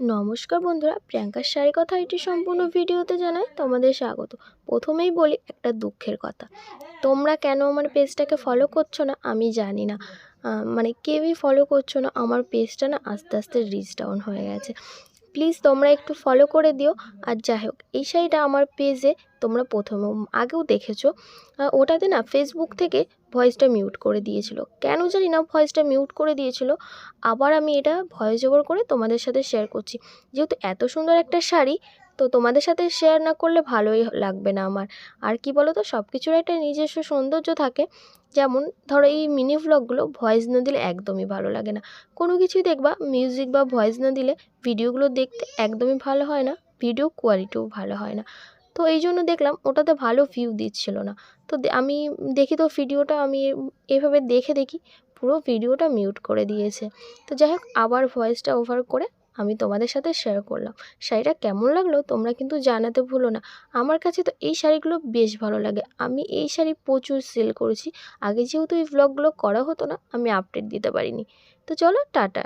নমস্কার বন্ধুরা প্রিয়াঙ্কার শাড়ি কথা এটি সম্পূর্ণ ভিডিওতে জানাই, তোমাদের স্বাগত। প্রথমেই বলি একটা দুঃখের কথা। তোমরা কেন আমার পেজটাকে ফলো করছ না? আমি জানি না। মানে কেউই ফলো করছ না। আমার পেজটা না আস্তে আস্তে রিচ ডাউন হয়ে গেছে। প্লিজ তোমরা একটু ফলো করে দিও। আর যাই হোক, এই শাড়িটা আমার পেজে তোমরা প্রথম আগেও দেখেছ। ওটাতে না ফেসবুক থেকে ভয়েসটা মিউট করে দিয়েছিল। কেন জানি না ভয়েসটা মিউট করে দিয়েছিল। আবার আমি এটা ভয়েস ওভার করে তোমাদের সাথে শেয়ার করছি। যেহেতু এত সুন্দর একটা শাড়ি তো তোমাদের সাথে শেয়ার না করলে ভালোই লাগবে না আমার। আর কি বলো তো সব কিছুর একটা নিজস্ব সৌন্দর্য থাকে। যেমন ধরো এই মিনি ভ্লগগুলো ভয়েস না দিলে একদমই ভালো লাগে না। কোনো কিছুই দেখবা মিউজিক বা ভয়েস না দিলে ভিডিওগুলো দেখতে একদমই ভালো হয় না ভিডিও কোয়ালিটিও ভালো হয় না। তো এই জন্য দেখলাম, ওটাতে ভালো ভিউ দিচ্ছিল না। তো আমি দেখি তো ভিডিওটা আমি এভাবে দেখে দেখি, পুরো ভিডিওটা মিউট করে দিয়েছে। তো যাই হোক, আবার ভয়েসটা ওভার করে আমি তোমাদের সাথে শেয়ার করলাম। শাড়িটা কেমন লাগল তোমরা কিন্তু জানাতে ভুলো না। আমার কাছে তো এই শাড়িগুলো বেশ ভালো লাগে। আমি এই শাড়ি প্রচুর সেল করেছি। আগে যেহেতু এই ব্লগগুলো করা হতো না, আমি আপডেট দিতে পারিনি। তো চলো, টাটা।